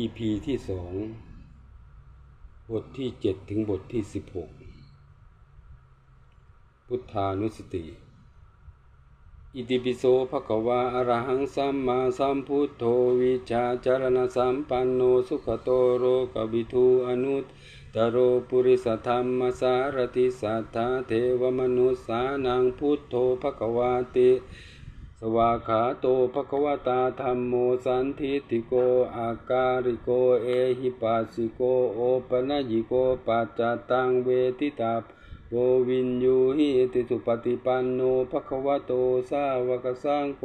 EP ที่สองบทที่เจ็ดถึงบทที่สิบหกพุทธานุสติ อิติปิโสภะควาอรหังสัมมาสัมพุทโธวิชาจารณสัมปันโนสุขโตโรกวิทูอนุตตโรปุริสธรรมสารติสัทธาเทวมนุสสานังพุทโธภะคะวาติ สวากขาโตภควตาธรรมโมสันทิติโกอาการิโกเอหิปัสสิโกโอปนัญิโกปัจจตังเวทิตาโกวินยูหิติสุปฏิปันโนภควโตสาวกสังโฆ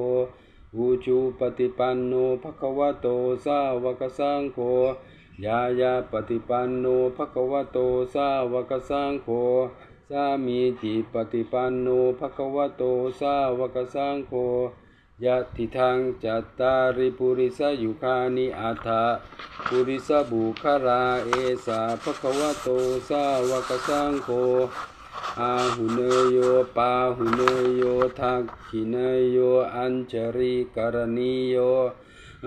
อุจูปฏิปันโนภควโตสาวกสังโฆยายาปฏิปันโนภควโตสาวกสังโฆ สามีจิปฏิปันโนภะคะวะโตสาวกสังโฆยะติทางจัตตาริปุริสยุคานิอัฏฐะปุริสบุคาราเอสาภะคะวะโตสาวกสังโฆอาหุเนโยปาหุเนโยทักขิเนโยอัญชริกรณีโย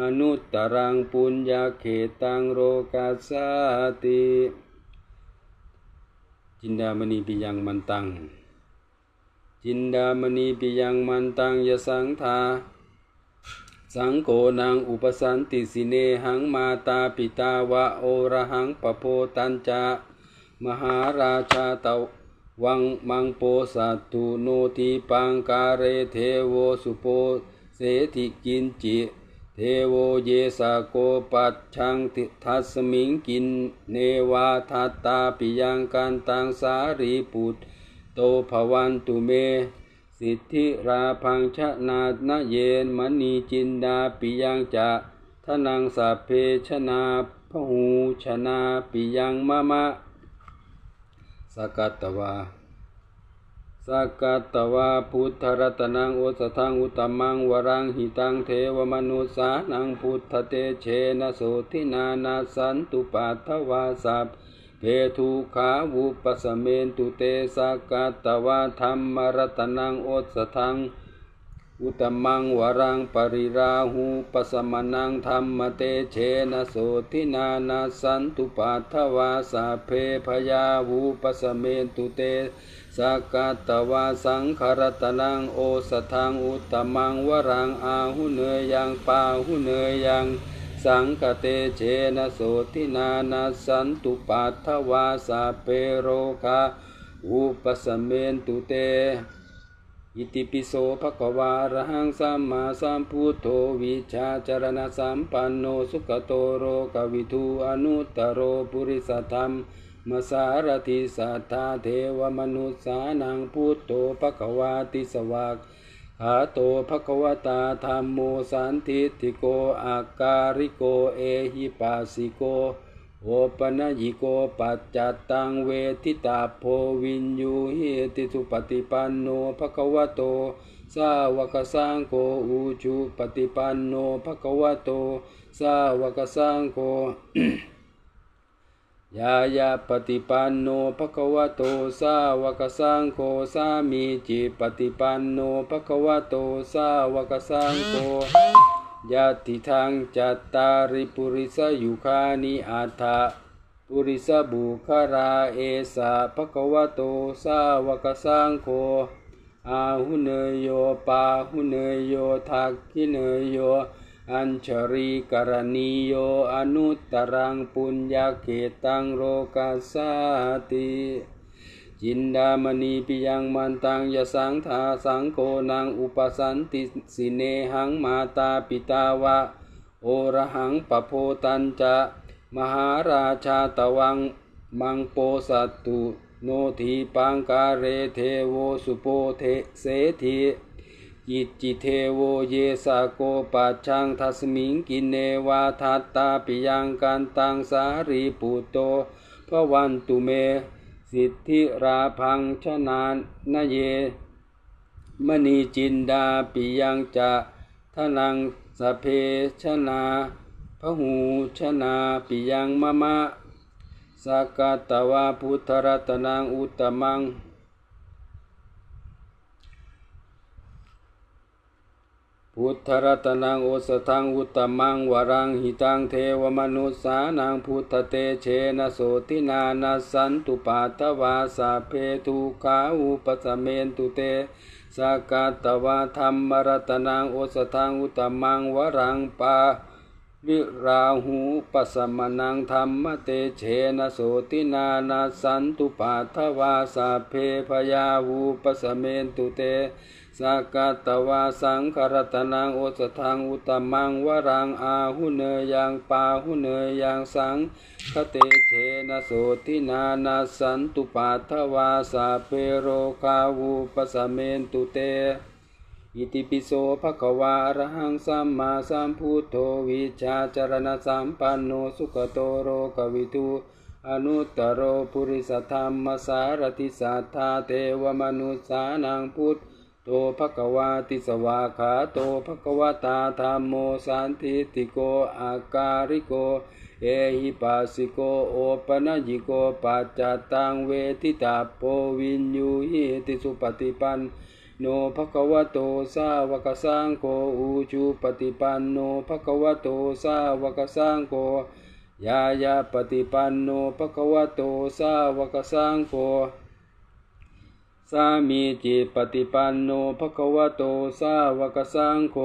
อนุตตรังปุญญาเขตังโรกัสสติ จินดามณีปิยังมันตัง จินดามณีปิยังมันตังยสังทา สังโกนังอุปสันติสิเนหังมาตาปิตาวะโอระหังปโพตัญจะมหาราชาตวังมังโปสัตตุโนทีปังการเรเทโวสุโปเสธิกินจิ ทโวเยสาโกปัจชังติทัสมิงกิน เนวาทัตตาปิยังกันตังสารีปุตโตภวันตุเม สิทธิราพังชนาณเยนมณีจินดาปิยังจะทนังสัพเพชนาพหูชนาปิยังมะมะสกัตตวา สกัตตวาพุทธรัตนังโอสทังอุตมังวรังหิตังเทวมนุสานังพุทธเตเชนะโสทินานาสันตุปัทวาสัพเพทุขาวุปสเมนตุเตสกัตตวาธรรมรัตนังโอสทังอุตมังวรังปริราหูปสมนังธรรมเตเชนะโสทินานาสันตุปัทวาสัพเพพยาวูปสเมนตุเต สักัตตวาสังขรตนังโอสทังอุตมังวรังอาหุเนยยังปาหุเนยยังสังคเตเชนะโสทินานาสันตุปัทวาสัพเพโรคาอุปสเมนตุเต อิติปิโสภะควารหังสัมมาสัมพุทโธวิชาจารณสัมปันโนสุขโตโรกวิทูอนุตตโรปุริสธรรม มสารติสัทธาเทวมนุสสานังพุทโธภควาติสวากขาโตภควตาธรรมโมสันติติโกอาการิโกเอหิปัสสิโกโอปนัญิโกปัจจัตตังเวทิตาโพวินยูหิติสุปฏิปันโนภควโตสาวกสังโฆอุจุปฏิปันโนภควโตสาวกสังโฆ ยายาปฏิปันโนภควโตสาวกสังโฆสามีจิปฏิปันโนภควโตสาวกสังโฆยะติทางจัตตาริปุริสยุคานิอัฏฐะปุริสบุคราเอสาภะคะวะโตสาวกสังโฆอาหุเนยโยปาหุเนยโยทักขิเนยโย อัญชรีกรณีโยอนุตตรังปุญญาเขตังโรกัสสติจินดามณีปิยังมันตังยสังทาสังโกนังอุปสันติสิเนหังมาตาปิตาวะ โอระหังปโพตัญจะ มหาราชาตวังมังโปสัตตุ โนทีปังการเรเทโวสุโปเทเสที จิจิเทโวเยสาโกปัจชังทัสมิงกินเนวาทัตตาปิยังกันตังสารีปุตโตพระวันตุเม สิทธิราพังชนานนเย มณีจินดาปิยังจะทนังสเพชนาพหูชนาปิยังมะมะสกัตตวาพุทธรัตนังอุตตมัง พุทธรัตนังโอสทังอุตตมังวรังหิตังเทวมนุสานังพุทธเตเชนะโสตินานาสันตุปาตวาสาเพทุขาอุปสเมนตุเตสากาตวาธรรมรัตนังโอสทังอุตตมังวรังปาวิราหูปัสมนังธรรมเตเชนะโสตินานาสันตุปาทวาสาเพพยาหูปัสเมนตุเต สากาตวาสังครตนังโอสทังอุตมังวรังอาหุเนยังปาหุเนยังสังคเตเชนะโสตินานาสันตุปาทวาสาเพโรคาหูปัสเมนตุเต อิติปิโสภะคะวาอระหังสัมมาสัมพุทโธวิชาจารณะสัมปันโนสุขโตโรกวิทูอนุตตรโรปุริสธรรมสารติสัทธาเทวมนุสานังพุทธ โตภควาติสวาขาโตภควตาธรรมโมสันติติโกอาการิโก เอหิปัสสิโกโอปนัญิโกปัจจตังเวทิตาโปวินยูหิติสุปฏิปันโนภควโตสาวกสังโฆอุจุปฏิปันโนภควโตสาวกสังโฆยายาปฏิปันโนภควโตสาวกสังโฆ สามีจิปฏิปันโนภควโตสาวกสังโฆ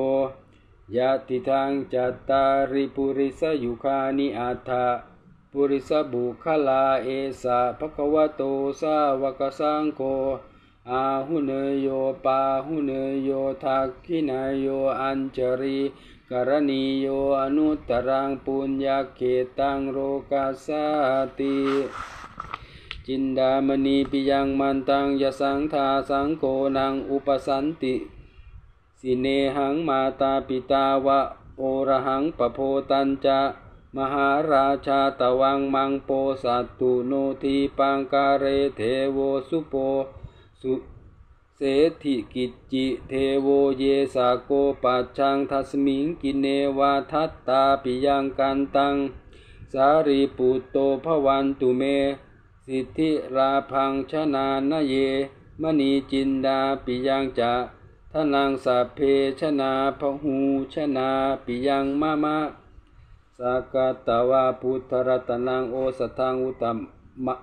ยะติทางจัตตาริปุริสยุคานิอัฏฐะปุริสบุคลาเอสะภควโตสาวกสังโฆอาหุเนโยปาหุเนโยทักขินายโยอัญจรีกรณีโยอนุตตรังปุญญาเกตังโรกัสสติ จินดามณีปิยังมันตังยสังทาสังโกนังอุปสันติ สิเนหังมาตาปิตาวะโอระหังปโพตัญจะมหาราชาตวังมังโปสัตตุโนทีปังการเรเทโวสุโปสุเสถิกิจจิเทโวเยสาโกปัจชังทัสมิงกินเนวาทัตตาปิยังกันตัง สารีปุตโตภวันตุเม สิทธิราพังชนานเย มณีจินดาปิยังจะทนังสัพเพชนาพหูชนาปิยังมะมะสากาตวาพุทธรัตนังโอสทังอุตมะ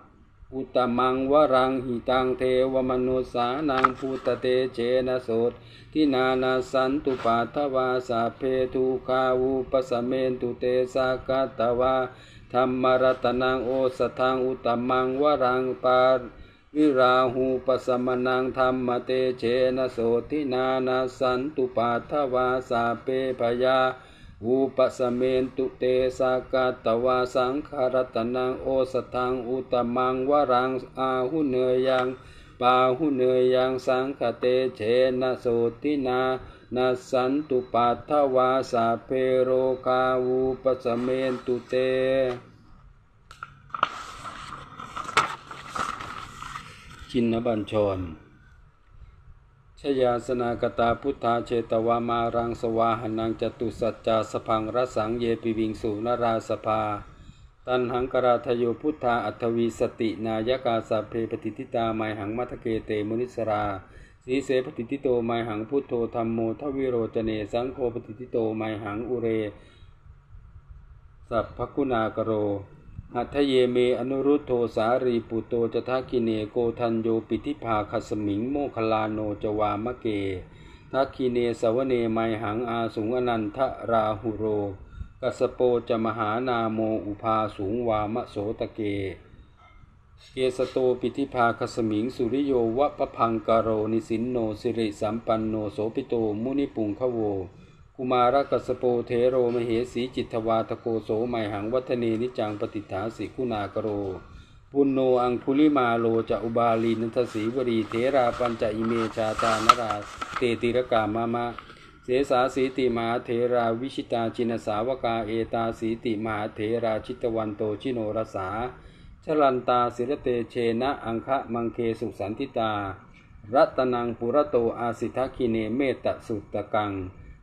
อุตมังวรังหิตังเทวมนุสานังพุตเตเจนะโสตทินานาสันตุปาทวาสาเพทุขาวุปสเมนตุเตสากาตวา ธรรมรัตนังโอสทังอุตมังวรังปาวิราหูปสมนังธรรมเตเชนะโสทินานาสันตุปาทวาสาเพพยาอุปสเมนตุเตสากาตวาสังขารตนังโอสทังอุตมังวรังอาหุเนยยังปาหุเนยยังสังคเตเชนะโสตินา นาสันตุปัทวาสาเพโรคาอุปสเมนตุเตชินบัญชรชยาสนากตาพุทธาเชตวามารังสวาหนังจตุสัจจาสพังรสังเยปิวิงสูนราสภา ตันหังกราทโยพุทธาอัทวีสตินายกาสัพเพปฏิทิตาไมหังมัทเกเตมุนิสรา สีเสปฏิทิโตไมหังพุทโธธรรมโมทวิโรจเนสังโฆปฏิทิโตไมหังอุเร สัพพคุณากโร หัตเยเมอนุรุตโทสารีปุตโตจทักขิเนโกทันโยปิทิภาคสมิงโมคลาโนจวามะเกทักขิเนสวเนไมหังอาสุงอนันทราหุโร กัสโปจะมหานาโมอุภาสูงวามะโสตะเก เกสโตปิทิภาคสมิงสุริโยวะปะพังกโรนิสินโนสิริสัมปันโนโสปิโตมุนิปุงขโว กุมารกัสโปเทโรมเหสีจิตทวาทโกโสไมหังวัฒเนนิจังปฏิฐาสิคุณากโรปุณโนอังคุลิมาโลจะอุบาลีนันทสีวรีเทราปัญจอิเมชาตานราเตติรกามามะ เสสาสีติมหาเถราวิชิตาจินสาวกาเอตาสีติมหาเถราชิตวันโตชิโนรสา ชลันตาสิรเตเชนะอังคะมังเคสุสันติตา รัตนังปุระโตอาสิทคิเนเมตสุตตะกัง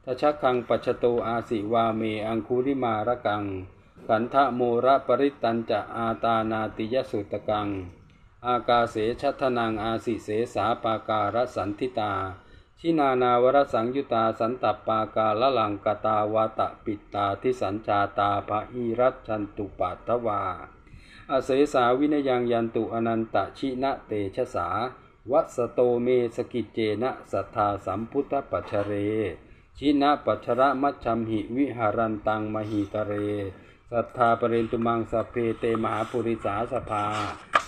ทชักคังปัชโตอาสิวาเมอังคุริมาระกังกันทะโมระปริตันจะอาตานาติยสุตตะกัง อากาเสชัทนังอาสิเสสาปาการสันทิตา ชินานาวรสังยุตาสันตปากาละลังกตาวาตะปิตาทิสัญชาตาภะอิรัชันตุปัตตวา อเสสาวินยังยันตุอนันตชินะเตชะสาวัสโตเมสกิจเจนะสัทธาสัมพุทธปัชเร ชินะปัชระมัชชัมหิวิหารันตังมหิตเร สัทธาปรินตุมังสพเพเตมหาปุริสาสภา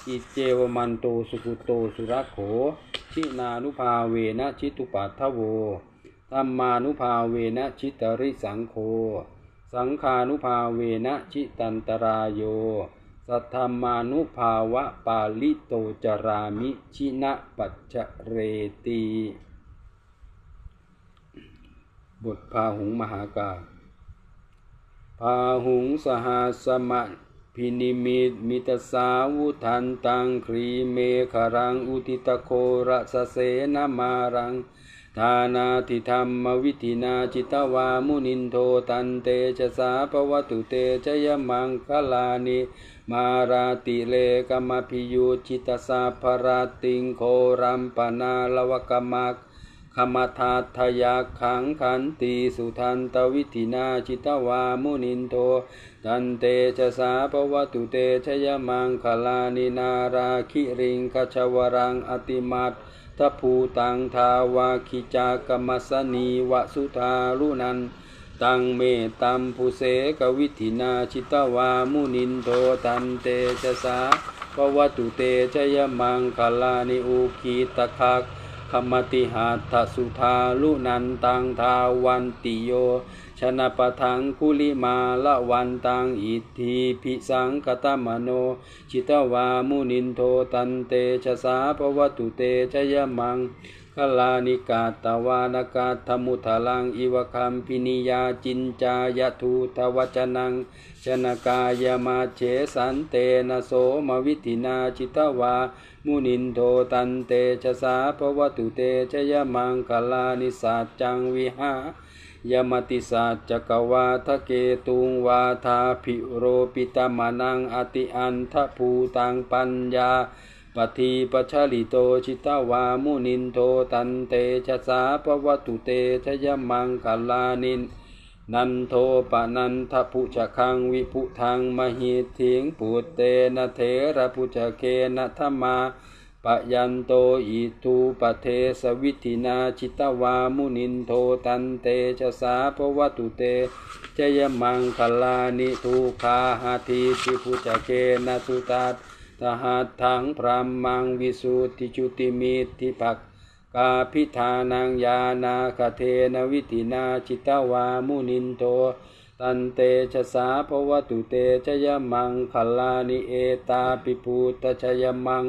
อิเจวมันโตสุกุโตสุรโข ชินานุภาเวนะชิตุปัทโวธรรมานุภาเวนะชิตริสังโฆสังคานุภาเวนะชิตันตรายโย ธรรมานุภาวะปาลิโตจารามิชินะปัจจเรตีบทพาหุงมหากาพาหุงสหสมะพินิมิตมิตสาวุทันตังครีเมฆรังอุติตโคระสะเสนมารังทานาทิธรรมวิธินาจิตวามุนินโทตันเตชะสาปวัตุเตชยมังคลานิ มาราติเลกมพิยุจิตสาภราติงโครัมปนาลวกมักขมทัตทยาขังขันติสุทันตวิธินาจิตวามุนินโทตันเตชะสาปวัตุเตชยมังคลานินาราคิริงคชวรังอติมัตทภูตังทาวาคิจากรรมสนีวสุธารุนัน ตังเมตัมภูเสกวิธินาชิตวามุนินโทตันเตชะสาปวัตุเตชยมังคลานิอุคีตะคักขมติหัตสุธาลุนันตังทาวันติโย ชนะปะทังกุลิมาละวันตังอิทธิพิสังกตมโน ชิตวามุนินโทตันเตชะสาปวัตุเตชยมัง คลานิกาตวานากาธมุทลังอิวคัมพินิยาจินจายทูทวจนัง ชนกายมาเฉสันเตนะโสมวิธินาจิตวา มุนินโทตันเตชะสาภวตุเตชยมังคลานิสัจจังวิหายมติสัจจกวาทะเกตุงวาทาภิโรปิตมานังอติอันทภูตังปัญญา ปฏิปชาลิโตชิตาวามุนินโทตันเตชะสาภวตุเตชยมังคลานิน นันโทปนันทพุชคังวิพุทังมหิทิงปุตเตนะเทระพุชเคนะธรรมาปยันโตอิทูปเทสวิธินาชิตวามุนินโทตันเตชะสาปวัตุเตจยมังคลานิทุคาหาทิติพุชเคนะสุตัต ทหัตถังพรหมังวิสุทธิจุติมิตทิภักกาพิธานังยานาคเทนวิธินาจิตวามุนินโทตันเตชะสาภวตุเตชยมังคลานิเอตาปิปูตชยมัง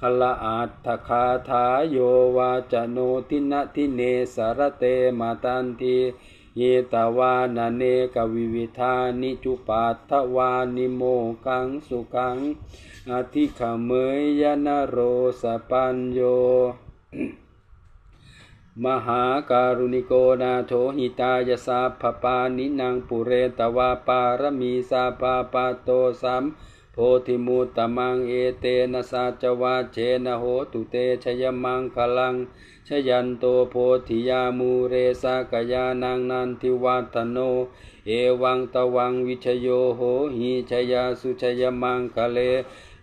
คลาอัตถคาถาโยวาจโนทินะทิเนสารเตมาตันที เยตาวานาเนกวิวิธานิจุปัตถวานิโมกังสุขังอธิขเมยยนโรสปัญโย มหาการุณิโกนาโถหิตายสาภปานินางปุเรตวาปารมีสาปาปาโตสัม โพธิมุตตมังเอเตนะสาจวาเชนะโหตุเตชยมังคลัง ชยันโตโพธิยามูเรสากยานังนันทิวัตโน เอวังตวังวิชโยโหหิชยาสุชยมังคะเล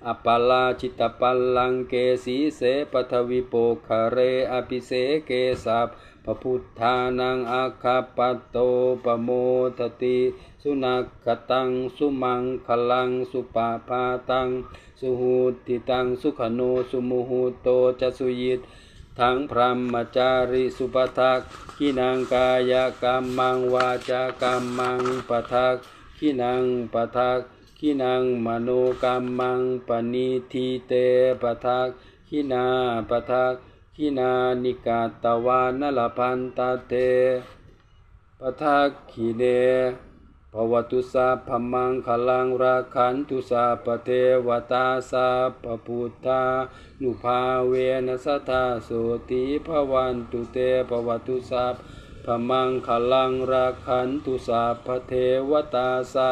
อปลาจิตปัลลังเกสีเสปทวิโปคะเรอภิเสเกสั พพพุทธานังอาคาปโตปโมทติ สุนักขตัง สุมังคลัง สุปาพาตัง สุหูติตัง สุขโน สุมุหูโตจะสุยิตทั้งพรหมจาริสุปทักขีนังกายกรรมังวาจากรรมังปทักขีนังปทักขีนังมโนกรรมังปณิทิเตปทักขีนาปทัก ขีนานิกาตวานลพันตเตปทักขีเนภวตุสาพมังคลังราคันตุสาปเทวตาสาปพุทธานุภาเวนัสทธาโสติภวันตุเตภวตุสาพมังคลังราคันตุสาปเทวตาสา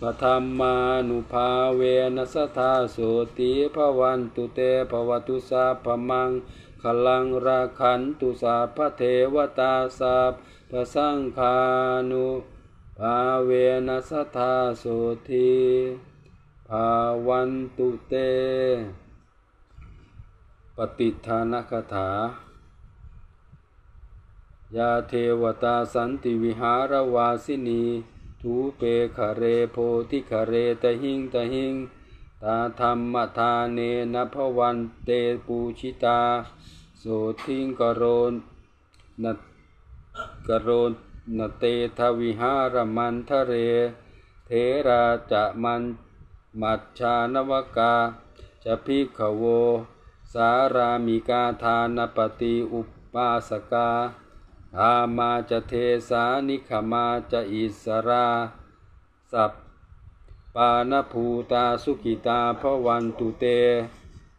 ปธรรมานุภาเวนัสทธาโสติภวันตุเตภวตุสาพมังค ขลังราคันตุสาพระเทวตาสัพพสังคานุภาเวนัสธาโสธีภาวันตุเต ปฏิทานคถายาเทวตาสันติวิหารวาสินีทูเปคเรโพธิคเรตหิงตหิง ตาธรรมทาเนนภวันเตปูชิตา โสทิงกโรนนกโรนนเตทวิหารมันทะเร เทราจะมันมัจชานวกาจะพิกขโว สารามิกาทานปฏิอุปาสกาอามาจะเทสานิขมาจะอิสรา สัพ ปานภูตาสุกิตาพวันตุเต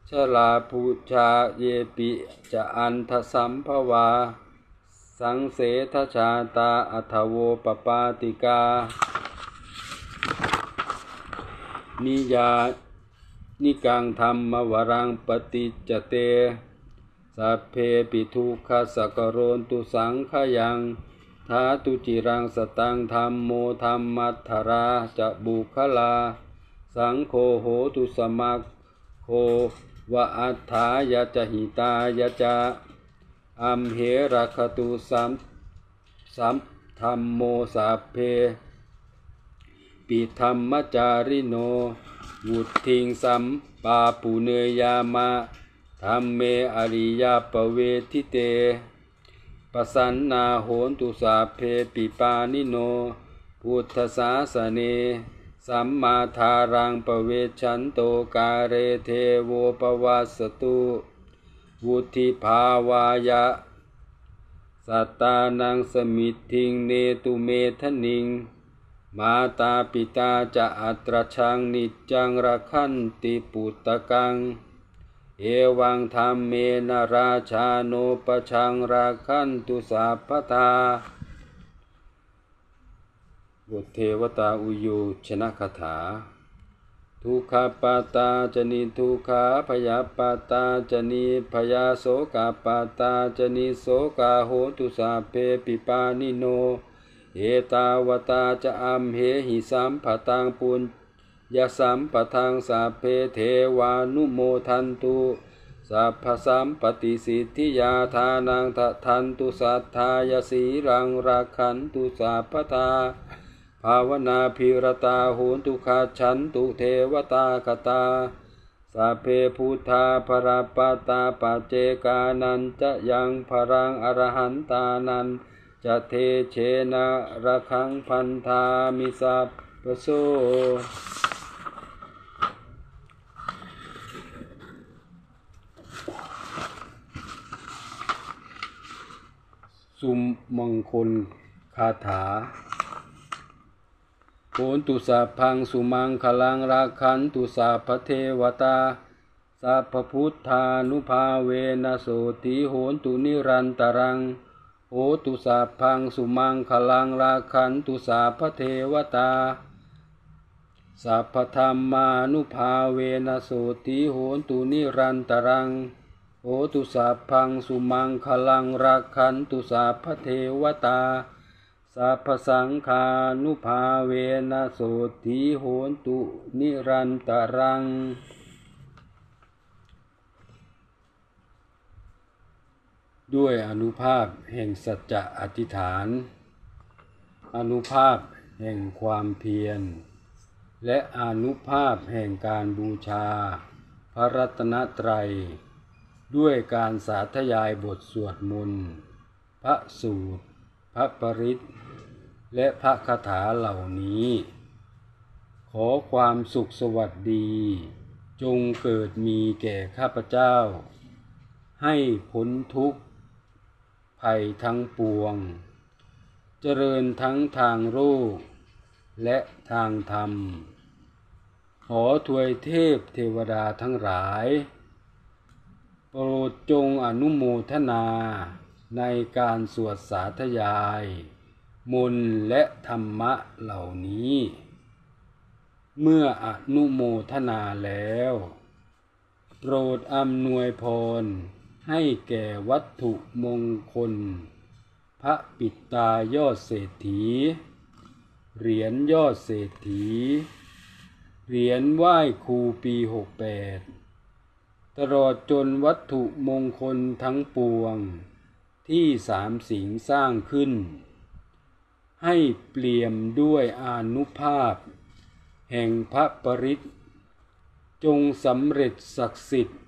ชลาภูชาเยปิจะอันทสัมภวา สังเสทชาตาอัทโวปปาติกา นิยานิกังธรรมวรังปฏิจจเต สัพเพปิทุกขสกโรนตุสังขยัง ทาตุจิรังสตังธรรมโมธรรมัทธราจะบุคลา สังโฆโหตุสมัคโควะอัฏฐายะจะหิตายะจะอัมเหรัคตุสัมสัมธรรมโมสัพเพปิธรรมจาริโนวุทิงสัมปาปุเนยามะธรรมเมอริยาปเวทิเต ปสันนาโหนตุสาเพปิปานิโน พุทธศาสเน สัมมาทารังปเวชันโตกาเรเทโวปวัสสตุวุธิภาวายะ สัตตานังสมิทธิงเนตุเมทนิง มาตาปิตาจะอัตรชังนิจังระคันติปุตตะกัง เอวังธรรมเมนราชาโนปชังราคันตุสัพพทาบทเทวตาอุโยชนะคาถา ทุกขปาตาจนิทุกขาพยาปาตาจนิพยาโสกาปาตาจนิโสกาโหตุสาเพปิปานิโน เอตาวตาจะอัมเหหิสัมปตังปุญ ยสัมปทังสาเพเทวานุโมทันตุสัพพสัมปติสิทธิยาทานังทะทันตุสัทธายสีรังราคันตุสัพพทาภาวนาพิรตาโหนตุขาฉันตุเทวตาคตาสัพเพพุทธาภรปตาปเจกานันจะยังพรังอรหันตานันจะเทเชนะระคังพันธามิสัพปโส สุมมงคลคาถาโหนตุสาพังสุมังคลังราคันตุสาพเทวตาสัพพุทธานุภาเวนะโสติโหนตุนิรันตรังโหตุสาพังสุมังคลังราคันตุสาพเทวตาสัพพธรรมานุภาเวนะโสติโหนตุนิรันตรัง โอตุสัพพังสุมังคลังรักขันตุสัพเทวตาสัพสังฆานุภาเวนะโสติโหนตุนิรันตรัง ด้วยอนุภาพแห่งสัจจะอธิษฐาน อนุภาพแห่งความเพียร และอนุภาพแห่งการบูชา พระรัตนตรัย ด้วยการสาธยายบทสวดมนต์ พระสูตร พระปริตและพระคาถาเหล่านี้ ขอความสุขสวัสดี จงเกิดมีแก่ข้าพเจ้า ให้พ้นทุกข์ ภัยทั้งปวง เจริญทั้งทางโลกและทางธรรม ขอถวยเทพเทวดาทั้งหลาย ปรดจงอนุโมทนาในการสวดสาธยาย มนและธรรมะเหล่านี้ เมื่ออนุโมทนาแล้ว โปรดอำนวยพร ให้แก่วัตถุมงคล พระปิตายอดเศรษฐี เหรียญยอดเศรษฐี เหรียญไหว้ครูปีหกแปด ตลอดจนวัตถุมงคลทั้งปวง ที่สามสิงสร้างขึ้น ให้เปลี่ยมด้วยอานุภาพ แห่งพระปริตจงสำเร็จศักดิ์สิทธิ์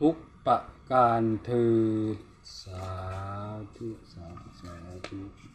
ทุกประการเธอสาธุสาธุ